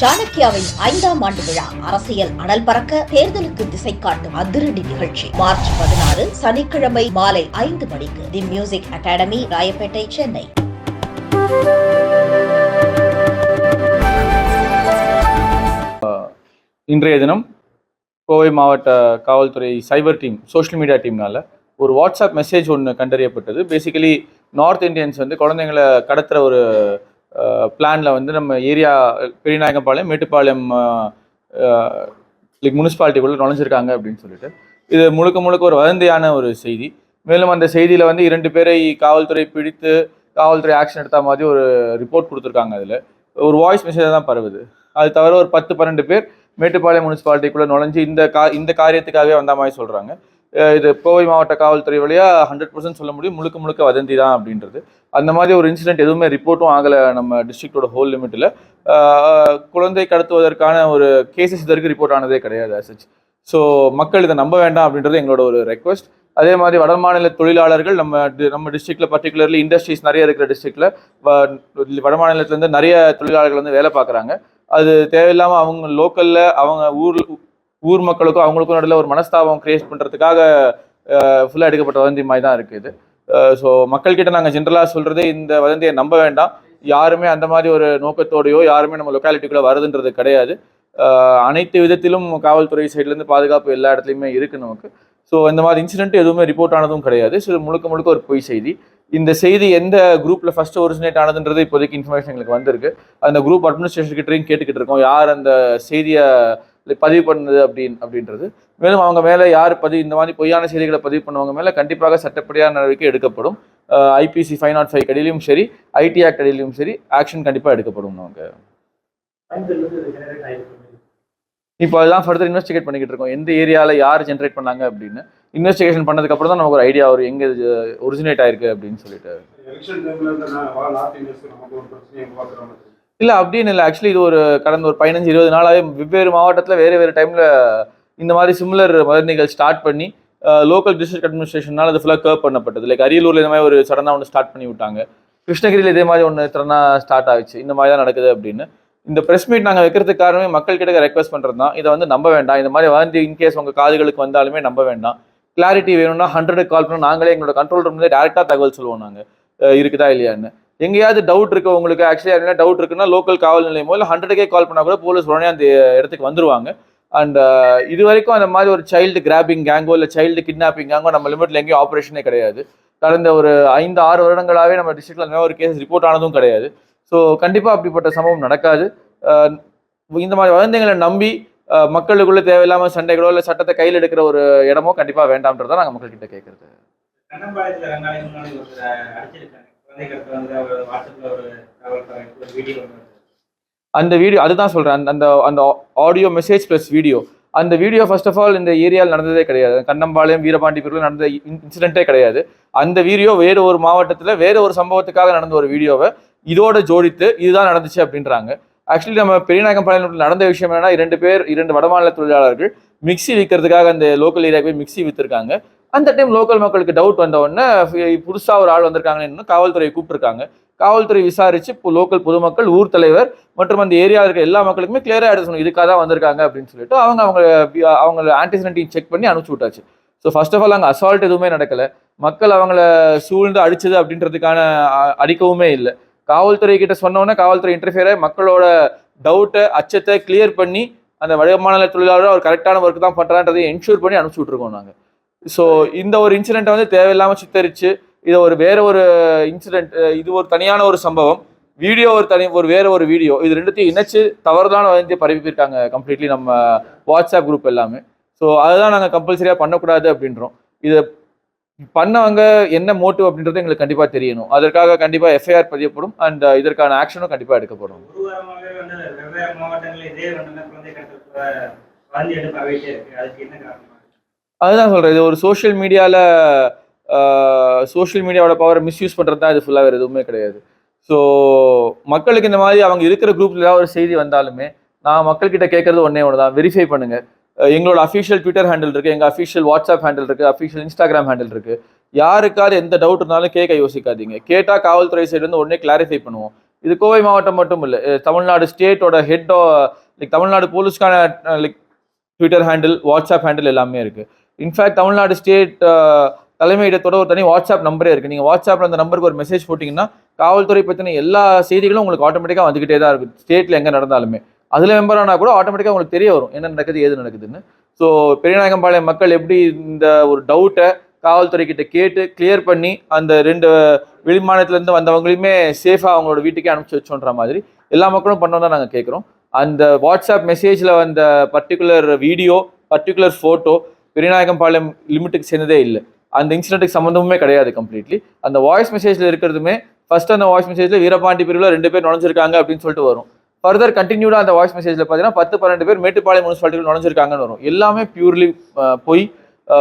சாணக்கியாவின் ஐந்தாம் ஆண்டு விழா அரசியல் அனல் பறக்க தேர்தலுக்கு திசை காட்டும் அதிரடி நிகழ்ச்சி. மார்ச் பதினாறு சனிக்கிழமை மாலை ஐந்து மணிக்கு the music academy Royapettah Chennai. இன்றைய தினம் கோவை மாவட்ட காவல்துறை சைபர் டீம் சோஷியல் மீடியா டீம்னால ஒரு வாட்ஸ்அப் மெசேஜ் ஒன்று கண்டறியப்பட்டது. பேசிக்கலி நார்த் இந்தியன்ஸ் வந்து குழந்தைங்களை கடத்துகிற ஒரு பிளானில் வந்து நம்ம ஏரியா பெரியநாயகம்பாளையம் மேட்டுப்பாளையம் லைக் முனிசிபாலிட்டிக்குள்ளே நுழைஞ்சிருக்காங்க அப்படின்னு சொல்லிட்டு. இது முழுக்க முழுக்க ஒரு வதந்தியான ஒரு செய்தி. மேலும் அந்த செய்தியில் வந்து இரண்டு பேரை காவல்துறை பிடித்து காவல்துறை ஆக்ஷன் எடுத்த மாதிரி ஒரு ரிப்போர்ட் கொடுத்துருக்காங்க அதில். ஒரு வாய்ஸ் மெசேஜ் தான் பரவுது. அது தவிர ஒரு பத்து பன்னெண்டு பேர் மேட்டுப்பாளையம் முனிசிபாலிட்டிக்குள்ளே நுழைஞ்சு இந்த கா இந்த காரியத்துக்காகவே வந்த மாதிரி சொல்கிறாங்க இது கோவை மாவட்ட காவல்துறை வழியாக ஹண்ட்ரட் பர்சன்ட் சொல்ல முடியும். முழுக்க முழுக்க வதந்தி தான் அப்படின்றது. அந்த மாதிரி ஒரு இன்சிடென்ட் எதுவுமே ரிப்போர்ட்டும் ஆகலை நம்ம டிஸ்ட்ரிக்டோட ஹோல் லிமிட்டில் குழந்தை கடத்துவதற்கான ஒரு கேசஸ் இதற்கு ரிப்போர்ட் ஆனதே கிடையாது அசச் ஸோ மக்கள் இதை நம்ப வேண்டாம் அப்படின்றது எங்களோட ஒரு ரெக்வஸ்ட் அதே மாதிரி வட மாநில தொழிலாளர்கள் நம்ம நம்ம டிஸ்ட்ரிக்டில் பர்டிகுலர்லி இண்டஸ்ட்ரீஸ் நிறைய இருக்கிற டிஸ்ட்ரிக்டில் வட மாநிலத்திலேருந்து நிறைய தொழிலாளர்கள் வந்து வேலை பார்க்குறாங்க. அது தேவையில்லாமல் அவங்க லோக்கலில் அவங்க ஊர் ஊர் மக்களுக்கும் அவங்களுக்கும் நடுவில் ஒரு மனஸ்தாபம் கிரியேட் பண்ணுறதுக்காக ஃபுல்லாக எடுக்கப்பட்ட வதந்தி மாதிரி தான் இருக்குது ஸோ மக்கள்கிட்ட நாங்கள் ஜென்ரலாக சொல்கிறதே இந்த வதந்தியை நம்ப வேண்டாம். யாருமே அந்த மாதிரி ஒரு நோக்கத்தோடையோ யாருமே நம்ம லொக்காலிட்டிக்குள்ளே வருதுன்றது கிடையாது. அனைத்து விதத்திலும் காவல்துறை சைட்லேருந்து பாதுகாப்பு எல்லா இடத்துலையுமே இருக்குது நமக்கு. ஸோ இந்த மாதிரி இன்சிடென்ட் எதுவுமே ரிப்போர்ட் ஆனதும் கிடையாது. ஸோ முழுக்க முழுக்க ஒரு பொய் செய்தி. இந்த செய்தி எந்த குரூப்பில் ஃபஸ்ட்டு ஒரிஜினேட் ஆனதுன்றது இப்போதைக்கு இன்ஃபர்மேஷன் எங்களுக்கு வந்திருக்கு. அந்த குரூப் அட்மினிஸ்ட்ரேஷன் கிட்டேயும் கேட்டுக்கிட்டு இருக்கோம். யார் அந்த செய்தியை பதிவு பண்ணுது அப்படின்னு அப்படின்றது. மேலும் அவங்க மேலே யார் பதிவு இந்த மாதிரி பொய்யான செய்திகளை பதிவு பண்ணவங்க மேலே கண்டிப்பாக சட்டப்படியான நடவடிக்கை எடுக்கப்படும். ஐபிசி ஃபைவ் நாட் ஃபைவ் அடியிலும் சரி ஐடி ஆக்ட் அடியிலும் சரி ஆக்ஷன் கண்டிப்பாக எடுக்கப்படும் அவங்க இப்போ அதுதான் ஃபர்தர் இன்வெஸ்டிகேட் பண்ணிக்கிட்டு இருக்கோம். எந்த ஏரியாவில் யார் ஜென்ரேட் பண்ணாங்க அப்படின்னு. இன்வெஸ்டிகேஷன் பண்ணதுக்கப்புறம் தான் நமக்கு ஒரு ஐடியா வரும். எங்கே ஒரிஜினேட் ஆயிருக்கு அப்படின்னு சொல்லிட்டு. இல்லை அப்படின்னு இல்லை. ஆக்சுவலி இது ஒரு கடந்த ஒரு பதினஞ்சு இருபது நாளாகவே வெவ்வேறு மாவட்டத்தில் வேறு வேறு டைமில் இந்த மாதிரி சிமிலர் மதநிகள் ஸ்டார்ட் பண்ணி லோக்கல் டிஸ்ட்ரிக்ட் அட்மினிஸ்ட்ரேஷனால் அது ஃபுல்லாக கர்வ் பண்ணப்பட்டது. லைக் அரியலூரில் இந்த மாதிரி ஒரு சடனாக ஒன்று ஸ்டார்ட் பண்ணி விட்டாங்க. கிருஷ்ணகிரியில் இதே மாதிரி ஒன்று சடனாக ஸ்டார்ட் ஆச்சு இந்த மாதிரி தான் நடக்குது அப்படின்னு. இந்த ப்ரெஸ் மீட் நாங்கள் வைக்கிறதுக்கு காரணமே மக்கள் கிட்ட ரெக்வஸ்ட் பண்ணுறது தான். இதை வந்து நம்ப வேண்டாம். இந்த மாதிரி வந்து இன்கேஸ் உங்கள் காதுகளுக்கு வந்தாலுமே நம்ப வேண்டாம். கிளாரிட்டி வேணும்னா ஹண்ட்ரடுக்கு கால் பண்ணால் நாங்களே எங்களோட கண்ட்ரோல் ரூம்லேயே டேரெக்டாக தகவல் சொல்லுவோம் நாங்கள் இருக்குதா இல்லையான்னு. எங்கேயாவது டவுட் இருக்கு உங்களுக்கு? ஆக்சுவலி என்ன டவுட் இருக்குன்னா லோக்கல் காவல் நிலையமோ இல்லை ஹண்ட்ரடுக்கே கால் பண்ணால் கூட போலீஸ் உடனே அந்த இடத்துக்கு வந்துருவாங்க. அண்ட் இது வரைக்கும் அந்த மாதிரி ஒரு சைல்டு கிராபிங் கேங்கோ இல்லை சைல்டு கிட்னாப்பிங் கேங்கோ நம்ம லிமிட்ல எங்கேயும் ஆப்ரேஷனே கிடையாது. கடந்த ஒரு ஐந்து ஆறு வருடங்களாகவே நம்ம டிஸ்ட்ரிக்ட்ல அந்த ஒரு கேஸ் ரிப்போர்ட் ஆனதும் கிடையாது. ஸோ கண்டிப்பாக அப்படிப்பட்ட சம்பவம் நடக்காது. இந்த மாதிரி வதந்திகளை நம்பி மக்களுக்குள்ளே தேவையில்லாமல் சண்டைகளோ இல்லை சட்டத்தை கையில் எடுக்கிற ஒரு இடமோ கண்டிப்பாக வேண்டாம்ன்றதான் நாங்கள் மக்கள்கிட்ட கேட்குறது. அந்த வீடியோ அதுதான் சொல்றேன். அந்த- அந்த அந்த ஆடியோ மெசேஜ் ப்ளஸ் வீடியோ அந்த வீடியோ ஃபர்ஸ்ட் ஆஃப் ஆல் இந்த ஏரியாவில் நடந்ததே கிடையாது. கண்ணம்பாளையம் வீரபாண்டிபுரத்தில் நடந்த இன்சிடென்ட்டே கிடையாது. அந்த வீடியோ வேறு ஒரு மாவட்டத்தில் வேறு ஒரு சம்பவத்துக்காக நடந்த ஒரு வீடியோவை இதோட ஜோடித்து இதுதான் நடந்துச்சு அப்படின்றாங்க. ஆக்சுவலி நம்ம பெரியநாயக்கம்பாளையம் நடந்த விஷயம் என்னன்னா இரண்டு பேர் இரண்டு வடமாநில தொழிலாளர்கள் மிக்ஸி விற்கிறதுக்காக அந்த லோக்கல் ஏரியா போய் மிக்சி விற்றுருக்காங்க அந்த டைம் லோக்கல் மக்களுக்கு டவுட் வந்த உடனே புதுசாக ஒரு ஆள் வந்திருக்காங்கன்னு காவல்துறையை கூப்பிட்டுருக்காங்க. காவல்துறை விசாரிச்சு இப்போ லோக்கல் பொதுமக்கள் ஊர் தலைவர் மற்றும் அந்த ஏரியாவில் இருக்க எல்லா மக்களுக்குமே கிளியராக எடுத்து சொன்னோம் இதுக்காக தான் வந்திருக்காங்க அப்படின்னு சொல்லிட்டு அவங்க அவங்க அவங்க ஆன்டிசிடென்ட்டையும் செக் பண்ணி அனுப்பிச்சு விட்டாச்சு. ஸோ ஃபர்ஸ்ட் ஆஃப் ஆல் அங்கே அசால்ட் எதுவுமே நடக்கலை. மக்கள் அவங்கள சூழ்ந்து அடிச்சது அப்படின்றதுக்கான அடிக்கவுமே இல்லை. காவல்துறை கிட்ட சொன்னோன்னே காவல்துறை இன்டர்ஃபியரை மக்களோட டவுட்டை அச்சத்தை கிளியர் பண்ணி அந்த வடமாநில தொழிலாளர் அவர் கரெக்டான ஒர்க் தான் பண்ணுறான்றதை என்ஷூர் பண்ணி அனுப்பிச்சு விட்ருக்கோம் நாங்கள் ஸோ இந்த ஒரு இன்சிடெண்ட்டை வந்து தேவையில்லாமல் சித்தரிச்சு இதை ஒரு வேற ஒரு இன்சிடெண்ட் இது ஒரு தனியான ஒரு சம்பவம். வீடியோ ஒரு தனி ஒரு வேற ஒரு வீடியோ இது ரெண்டுத்தையும் இணைச்சு தவறுதான வந்து பரப்பியிருக்காங்க கம்ப்ளீட்லி நம்ம வாட்ஸ்அப் குரூப் எல்லாமே. ஸோ அதுதான் நாங்கள் கம்பல்சரியாக பண்ணக்கூடாது அப்படின்றோம். இதை பண்ணவங்க என்ன மோட்டிவ் அப்படின்றது எங்களுக்கு கண்டிப்பாக தெரியணும். அதற்காக கண்டிப்பாக எஃப்ஐஆர் பதியப்படும். அண்ட் இதற்கான ஆக்ஷனும் கண்டிப்பாக எடுக்கப்படும். அதுதான் சொல்கிறேன் இது ஒரு சோஷியல் மீடியாவில் சோஷியல் மீடியாவோட பவரை மிஸ்யூஸ் பண்ணுறது தான். இது ஃபுல்லாக வேறு எதுவுமே கிடையாது. ஸோ மக்களுக்கு இந்த மாதிரி அவங்க இருக்கிற குரூப்ல ஏதாவது ஒரு செய்தி வந்தாலுமே நான் மக்கள்கிட்ட கேட்கறது ஒன்றே ஒன்று தான் வெரிஃபை பண்ணுங்க. அஹ் எங்களோட அஃபிஷியல் ட்விட்டர் ஹேண்டில் இருக்குது எங்கள் அஃபிஷியல் வாட்ஸ்அப் ஹேண்டில் இருக்குது அஃபிஷியல் இன்ஸ்டாகிராம் ஹேண்டில் இருக்குது யாருக்காவது எந்த டவுட் இருந்தாலும் கேட்க யோசிக்காதீங்க. கேட்டால் காவல்துறை சைடு வந்து உடனே கிளாரிஃபை பண்ணுவோம். இது கோவை மாவட்டம் மட்டும் இல்லை தமிழ்நாடு ஸ்டேட்டோட ஹெட்டோ like Tamil Nadu போலீஸ்க்கான like Twitter handle WhatsApp handle எல்லாமே இருக்குது இன்ஃபேக்ட் தமிழ்நாடு ஸ்டேட் தலைமையிடத்தோட ஒரு தனி வாட்ஸ்அப் நம்பரே இருக்குது நீங்கள் வாட்ஸ்அப்ல அந்த நம்பருக்கு ஒரு மெசேஜ் போட்டிங்கன்னா காவல்துறை பற்றின எல்லா செய்திகளும் உங்களுக்கு ஆட்டோமேட்டிக்காக வந்துக்கிட்டே தான் இருக்கும் ஸ்டேட்டில் எங்கே நடந்தாலுமே. அதில் மெம்பர் ஆனால் கூட ஆட்டோமேட்டிக்காக உங்களுக்கு தெரிய வரும். என்ன நடக்குது ஏது நடக்குதுன்னு. ஸோ பெரியநாயகம்பாளையம் மக்கள் எப்படி இந்த ஒரு டவுட்டை காவல்துறை கிட்ட கேட்டு கிளியர் பண்ணி அந்த ரெண்டு வெளிமாநிலத்துலேருந்து வந்தவங்களையுமே சேஃபாக அவங்களோட வீட்டுக்கே அனுப்பிச்சு வச்சோன்ற மாதிரி எல்லா மக்களும் பண்ணோம் தான் நாங்கள் கேட்குறோம் அந்த வாட்ஸ்அப் மெசேஜில் வந்த particular video particular photo Periyanaickenpalayam லிமிட்டுக்கு சேர்ந்ததே இல்லை. அந்த இன்சிடென்ட்டுக்கு சம்மந்தமுமே கிடையாது கம்ப்ளீட்லி அந்த வாய்ஸ் மெசேஜில் இருக்கிறதுமே ஃபர்ஸ்ட் அந்த வாய்ஸ் மெசேஜில் வீரபாண்டி பிரிவில் ரெண்டு பேர் நுழைஞ்சிருக்காங்க அப்படின்னு சொல்லிட்டு வரும். ஃபர்தர் கண்டினியூடா அந்த வாய்ஸ் மெசேஜ்ல பார்த்தீங்கன்னா பத்து பன்னெண்டு பேர் மேட்டுப்பாளையம் முனிசிபாலிட்டியில் நுழைஞ்சிருக்காங்கன்னு வரும். எல்லாமே பியூர்லி போய்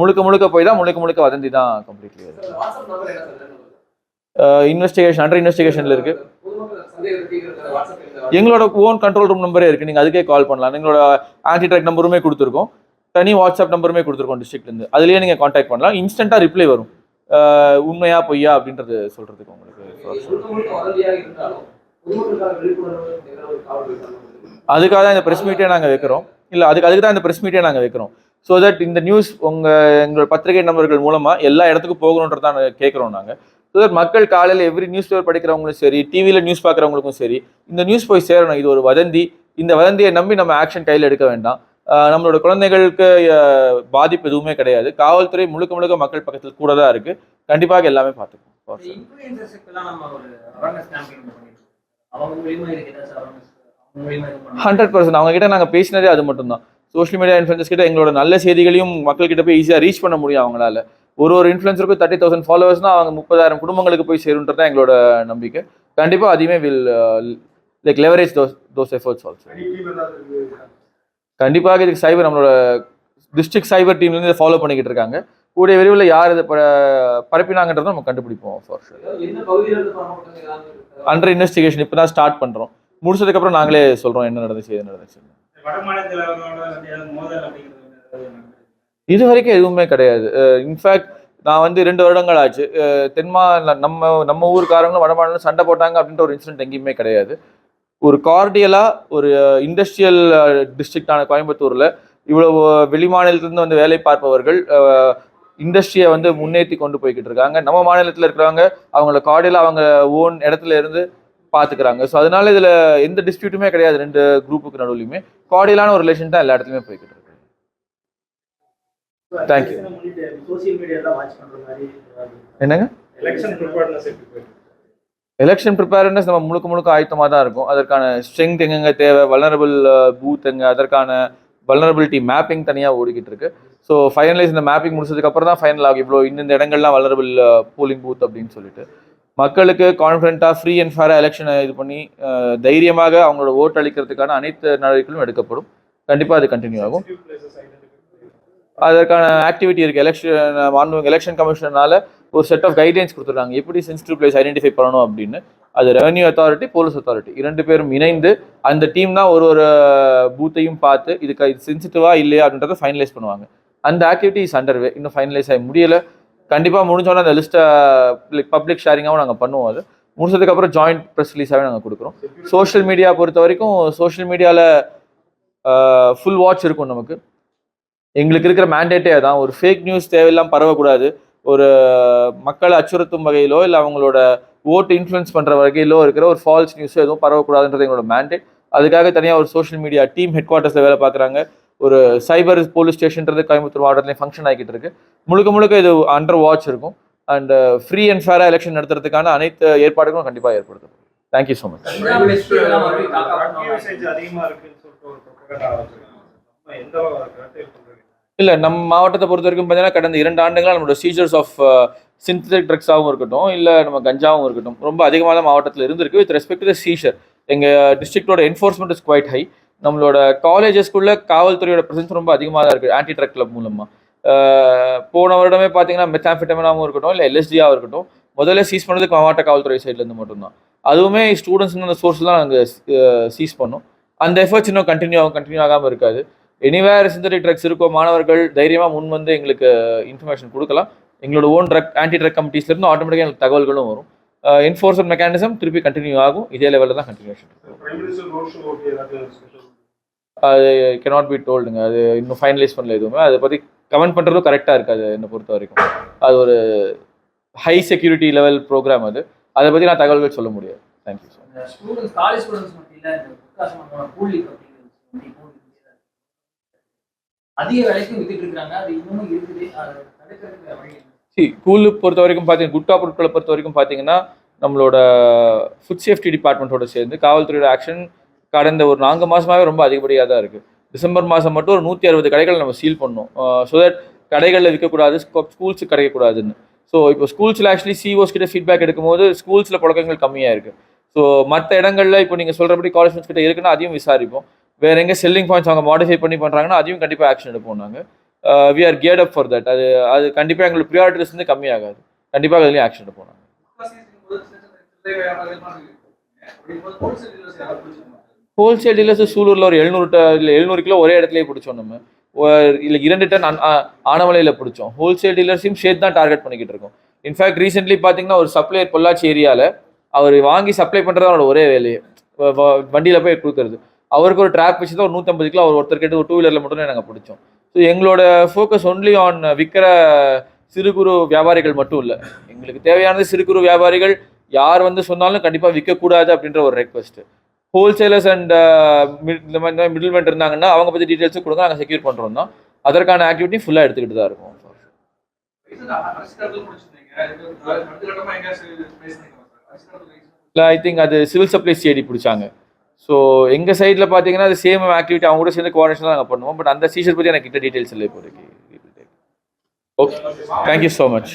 முழுக்க முழுக்க போய் தான் முழுக்க முழுக்க வதந்தி தான் கம்ப்ளீட்லி இன்வெஸ்டிகேஷன் அண்டர் இன்வெஸ்டிகேஷன்ல இருக்கு. எங்களோட ஓன் கண்ட்ரோல் ரூம் நம்பரே இருக்கு. நீங்க அதுக்கே கால் பண்ணலாம். எங்களோட ஆன்டி ட்ராக் நம்பருமே கொடுத்துருக்கோம். தனி வாட்ஸ்அப் நம்பருமே கொடுத்துருக்கோம் டிஸ்ட்ரிக்ட்ல இருந்து. அதுலயே நீங்க காண்டாக்ட் பண்ணலாம். இன்ஸ்டன்டா ரிப்ளை வரும். உண்மையா பொய்யா அப்படின்றது சொல்றதுக்கு உங்களுக்கு அதுக்காக தான் இந்த ப்ரெஸ் மீட்டே நாங்கள் வைக்கிறோம். இல்லை அதுக்கு அதுக்கு தான் இந்த ப்ரெஸ் மீட்டே நாங்கள் வைக்கிறோம். ஸோ தட் இந்த நியூஸ் உங்கள் எங்கள் பத்திரிகை நண்பர்கள் மூலமாக எல்லா இடத்துக்கும் போகணுன்றத நாங்கள் கேட்குறோம் நாங்கள் ஸோ தட் மக்கள் காலையில் எவ்ரி நியூஸ் பேப்பர் படிக்கிறவங்களும் சரி டிவியில் நியூஸ் பார்க்குறவங்களுக்கும் சரி இந்த நியூஸ் போய் சேரணும். இது ஒரு வதந்தி. இந்த வதந்தியை நம்பி நம்ம ஆக்ஷன் கையில் எடுக்க வேண்டாம். நம்மளோட குழந்தைகளுக்கு பாதிப்பு எதுவுமே கிடையாது. காவல்துறை முழுக்க முழுக்க மக்கள் பக்கத்தில் கூட தான் இருக்குது கண்டிப்பாக எல்லாமே பார்த்துக்கணும் ஹண்ட்ரட் பர்சன்ட் அவங்க கிட்ட நாங்கள் பேசினதே அது மட்டும்தான். சோஷியல் மீடியா இன்ஃபுளுசர்ஸ் கிட்ட எங்களோட நல்ல செய்திகளையும் மக்கள் கிட்ட போய் ஈஸியாக ரீச் பண்ண முடியும் அவங்களால. ஒரு ஒரு இன்ஃப்ளூயன்சருக்கும் தேர்ட்டி தௌசண்ட் ஃபாலோவர்ஸ்னா அவங்க முப்பதாயிரம் குடும்பங்களுக்கு போய் சேருன்றது தான் எங்களோட நம்பிக்கை. கண்டிப்பாக அதையுமே will like leverage those those efforts also கண்டிப்பாக இதுக்கு சைபர் நம்மளோட டிஸ்ட்ரிக்ட் சைபர் டீம்லேருந்து இதை ஃபாலோ பண்ணிக்கிட்டு இருக்காங்க. கூடிய விரைவில் யார் இதை பரப்பினாங்கன்றதை நம்ம கண்டுபிடிப்போம் ஃபார்? அண்டர் இன்வெஸ்டிகேஷன் இப்போ தான் ஸ்டார்ட் பண்ணுறோம் முடிச்சதுக்கப்புறம் நாங்களே சொல்கிறோம் என்ன நடந்துச்சு எது நடந்துச்சு? இது வரைக்கும் எதுவுமே கிடையாது. இன்ஃபேக்ட் நான் வந்து ரெண்டு வருடங்கள் ஆச்சு. தென்மா நம்ம நம்ம ஊருக்காரங்களும் வடமாநிலம் சண்டை போட்டாங்க அப்படின்ற ஒரு இன்சிடென்ட் எங்கேயுமே கிடையாது. ஒரு கார்டியலா ஒரு இண்டஸ்ட்ரியல் டிஸ்ட்ரிக்டான கோயம்புத்தூர்ல இவ்வளவு வெளிமாநிலத்திலிருந்து வந்து வேலை பார்ப்பவர்கள் இண்டஸ்ட்ரியை வந்து முன்னேற்றி கொண்டு போய்கிட்டு இருக்காங்க. நம்ம மாநிலத்தில் இருக்கிறவங்க அவங்கள கார்டியலா அவங்க ஓன் இடத்துல இருந்து பார்த்துக்கிறாங்க ஸோ அதனால இதுல எந்த டிஸ்பியூட்டுமே கிடையாது ரெண்டு குரூப்புக்கு நடுவுலையுமே. கார்டியலான ஒரு ரிலேஷன் தான் எல்லா இடத்துலையுமே போய்கிட்டு இருக்கு. மாதிரி ஏதாவது என்னங்க? எலெக்ஷன் ப்ரிப்பேர்னஸ் நம்ம முழுக்க முழுக்க ஆயத்தமாக தான் இருக்கும். அதற்கான ஸ்ட்ரென்த் எங்கெங்க தேவை? வல்னரபிள் பூத் எங்க? அதற்கான வல்னரபிலிட்டி மேப்பிங் தனியாக ஓடிக்கிட்டு இருக்கு. ஸோ ஃபைனலைஸ் இந்த மேப்பிங் முடிச்சதுக்கப்புறம் தான் ஃபைனல் ஆகும். இவ்வளோ இந்த இடங்கள்லாம் வளரபிள் போலிங் பூத் அப்படின்னு சொல்லிட்டு. மக்களுக்கு கான்ஃபிடென்ட்டாக ஃப்ரீ அண்ட் ஃபேராக எலெக்ஷனை இது பண்ணி uh, தைரியமாக அவங்களோட ஓட்டு அளிக்கிறதுக்கான அனைத்து நடவடிக்கைகளும் எடுக்கப்படும். கண்டிப்பாக அது கண்டினியூ ஆகும். அதற்கான ஆக்டிவிட்டி இருக்குது எலெக்ஷன் மாண்புமிகு எலெக்ஷன் கமிஷனால ஒரு செட் ஆஃப் கைட்லைன்ஸ் கொடுத்துருக்காங்க. எப்படி சென்சிட்டிவ் பிளேஸ் ஐடென்டிஃபை பண்ணணும் அப்படின்னு. அது ரெவன்யூ அத்தாரிட்டி போலீஸ் அத்தாரிட்டி இரண்டு பேரும் இணைந்து அந்த டீம் தான் ஒரு ஒரு uh, பூத்தையும் பார்த்து இதுக்கு இது சென்சிட்டிவா இல்லையா அப்படின்றத ஃபைனலைஸ் பண்ணுவாங்க. அந்த ஆக்டிவிட்டி இஸ் அண்டர்வே இன்னும் ஃபைனலைஸ் ஆகி முடியல. கண்டிப்பாக முடிஞ்சோன்னே அந்த லிஸ்ட்டை பப்ளிக் ஷேரிங்காகவும் நாங்கள் பண்ணுவோம் அது. முடிச்சதுக்கப்புறம் ஜாயிண்ட் ப்ரெஸ் ரிலீஸாகவே நாங்கள் கொடுக்குறோம். சோஷியல் மீடியா பொறுத்த வரைக்கும் சோஷியல் மீடியாவில் ஃபுல் வாட்ச் இருக்கும் நமக்கு. எங்களுக்கு இருக்கிற மேண்டேட்டே அதான். ஒரு ஃபேக் நியூஸ் தேவையில்லாம் பரவக்கூடாது. ஒரு மக்களை அச்சுறுத்தும் வகையிலோ இல்லை அவங்களோட ஓட்டு இன்ஃப்ளூயன்ஸ் பண்ணுற வகையிலோ இருக்கிற ஒரு ஃபால்ஸ் நியூஸோ எதுவும் பரவக்கூடாதுன்றது எங்களோட மேண்டேட் அதுக்காக தனியாக ஒரு சோஷியல் மீடியா டீம் ஹெட் குவார்ட்டர்ஸில் வேலை பார்க்குறாங்க. ஒரு சைபர் போலீஸ் ஸ்டேஷன்றது கோயம்புத்தூர் மாவட்டத்துலேயும் ஃபங்க்ஷன் ஆகிட்டு இருக்கு முழுக்க முழுக்க இது அண்டர் வாட்ச் இருக்கும். அண்ட் ஃப்ரீ அண்ட் ஃபேராக எலெக்ஷன் நடத்துறதுக்கான அனைத்து ஏற்பாடுகளும் கண்டிப்பாக ஏற்படுத்தும் தேங்க்யூ ஸோ மச் இல்லை நம்ம மாவட்டத்தை பொறுத்த வரைக்கும் பார்த்தீங்கன்னா கடந்த இரண்டு ஆண்டுகளாக நம்மளோட சீஜர்ஸ் ஆஃப் சிந்தட்டிக் ட்ரக்ஸாகவும் இருக்கட்டும் இல்லை நம்ம கஞ்சாவும் இருக்கட்டும் ரொம்ப அதிகமான மாவட்டத்தில் இருந்திருக்கு. With respect to the seizure எங்கள் டிஸ்ட்ரிக்டோட என்ஃபோர்ஸ்மெண்ட் இஸ் குவைட் ஹை நம்மளோட காலேஜஸ்குள்ள காவல்துறையோட ப்ரெசன்ஸ் ரொம்ப அதிகமாக தான் இருக்குது ஆன்டி ட்ரக் கிளப் மூலமாக போன வருடமே பார்த்தீங்கன்னா மெத்தாம்ஃபெட்டமினாவும் இருக்கட்டும் இல்லை எல்எஸ்டியாக இருக்கட்டும் முதல்ல சீஸ் பண்ணது மாவட்ட காவல்துறை சைட்லேருந்து மட்டும்தான். அதுவுமே ஸ்டூடெண்ட்ஸ் அந்த சோர்ஸ் தான் நாங்கள் சீஸ் பண்ணோம். அந்த எஃபர்ட்ஸ் இன்னும் கண்டினியூ ஆகும் கண்டினியூ ஆகாமல் இருக்காது. எனிவேர் சிந்தட்டிக் ட்ரக்ஸ் இருக்கோ மாணவர்கள் தைரியமாக முன் வந்து எங்களுக்கு இன்ஃபர்மேஷன் கொடுக்கலாம். எங்களோட ஓன் ட்ரக் ஆன்டி ட்ரக் கமிட்டிஸ்லேருந்து ஆட்டோமேட்டிக்காக எங்களுக்கு தகவல்களும் வரும். என்ஃபோர்ஸ்மெண்ட் மெக்கானிசம் திருப்பி கண்டினியூ ஆகும். இதே லெவலில் தான் கண்டினியூஷன் அது cannot பி டோல்டுங்க அது இன்னும் ஃபைனலைஸ் பண்ணல எதுவுமே. அதை பற்றி கமெண்ட் பண்ணுறதும் கரெக்டாக இருக்காது என்னை பொறுத்த வரைக்கும். அது ஒரு ஹை செக்யூரிட்டி லெவல் ப்ரோக்ராம் அது. அதை பற்றி நான் தகவல்கள் சொல்ல முடியாது. தேங்க்யூ இருக்குது. அதிக விலைக்கும் வித்துட்டு இருக்காங்க. அது இன்னமும் இருக்குது. அதை தடுக்கிறதுக்கு வழி என்ன? சி கூலு பொறுத்த வரைக்கும் பார்த்தீங்கன்னா குட்கா பொருட்களை பொறுத்த வரைக்கும் பார்த்தீங்கன்னா நம்மளோட ஃபுட் சேஃப்டி டிபார்ட்மெண்ட்டோட சேர்ந்து காவல்துறையோட ஆக்ஷன் கடந்த ஒரு நான்கு மாதமாகவே ரொம்ப அதிகப்படியாக தான் இருக்குது டிசம்பர் மாதம் மட்டும் ஒரு நூற்றி அறுபது கடைகள் நம்ம சீல் பண்ணோம். ஸோ தட் கடைகளில் விற்கக்கூடாது ஸ்கூல்ஸுக்கு கிடைக்கக்கூடாதுன்னு ஸோ இப்போ ஸ்கூல்ஸில் ஆக்சுவலி சிஓஸ் கிட்ட ஃபீட்பேக் எடுக்கும்போது ஸ்கூல்ஸில் புழக்கங்கள் கம்மியாக இருக்குது ஸோ மற்ற இடங்கள்ல இப்போ நீங்கள் சொல்கிறபடி காலேஜ் கிட்ட இருக்குன்னா அதையும் விசாரிப்போம். வேறு எங்கே செல்லிங் பாயிண்ட்ஸ் அவங்க மாடிஃபை பண்ணி பண்ணுறாங்கன்னா அதையும் கண்டிப்பாக ஆக்ஷன் எடுப்போம் நாங்கள் வி ஆர் கேட் அப் ஃபார் தட் அது அது கண்டிப்பாக எங்களுக்கு ப்ரியாரிட்டிஸ் வந்து கம்மியாகாது. கண்டிப்பாக அதுலேயும் ஆக்ஷன் எடுப்போம் நாங்கள் ஹோல்சேல் டீலர்ஸ் சூலூரில் ஒரு எழுநூறு இல்லை எழுநூறு கிலோ ஒரே இடத்துலயே பிடிச்சோம் நம்ம. இல்லை இரண்டு டன் ஆனமலையில் பிடிச்சோம். ஹோல்சேல் டீலர்ஸையும் சேர்த்து தான் டார்கெட் பண்ணிக்கிட்டு இருக்கோம். இன்ஃபேக்ட் ரீசென்ட்லி பார்த்தீங்கன்னா ஒரு சப்ளையர் பொள்ளாச்சி ஏரியாவில் அவர் வாங்கி சப்ளை பண்ணுறது அவரோட ஒரே வேலையை. வண்டியில் போய் கொடுக்குறது. அவருக்கு ஒரு ட்ராப் வச்சு தான் ஒரு நூற்றம்பது கிலோ அவர் ஒருத்தர் கேட்டு ஒரு டூ வீலரில் மட்டும் நாங்கள் பிடிச்சோம். ஸோ எங்களோட ஃபோக்கஸ் ஒன்லி ஆன் விற்கிற சிறு குறு வியாபாரிகள் மட்டும் இல்லை. எங்களுக்கு தேவையானது சிறு குறு வியாபாரிகள் யார் வந்து சொன்னாலும் கண்டிப்பாக விற்கக்கூடாது அப்படின்ற ஒரு ரெக்வஸ்ட்டு ஹோல்சேலர்ஸ் அண்ட் uh, இந்த மாதிரி மிடில் மேன் இருந்தாங்கன்னா அவங்க பற்றி டீட்டெயில்ஸும் கொடுங்க நாங்கள் செக்யூர் பண்ணுறோம் தான். அதற்கான ஆக்டிவிட்டி ஃபுல்லாக எடுத்துக்கிட்டு தான் இருக்கும். இல்லை ஐ திங்க் அது சிவில் சப்ளை சிஐடி பிடிச்சாங்க. ஸோ எங்கள் சைடில் பார்த்தீங்கன்னா அது சேம் ஆக்டிவிட்டி அவங்க கூட சேர்ந்து கோஆர்டினேஷன் தான் நாங்கள் பண்ணுவோம். பட் அந்த சீசர் பற்றி எனக்கு கிட்ட டீட்டெயில்ஸ் இல்லை இப்போதைக்கு. Okay thank you so much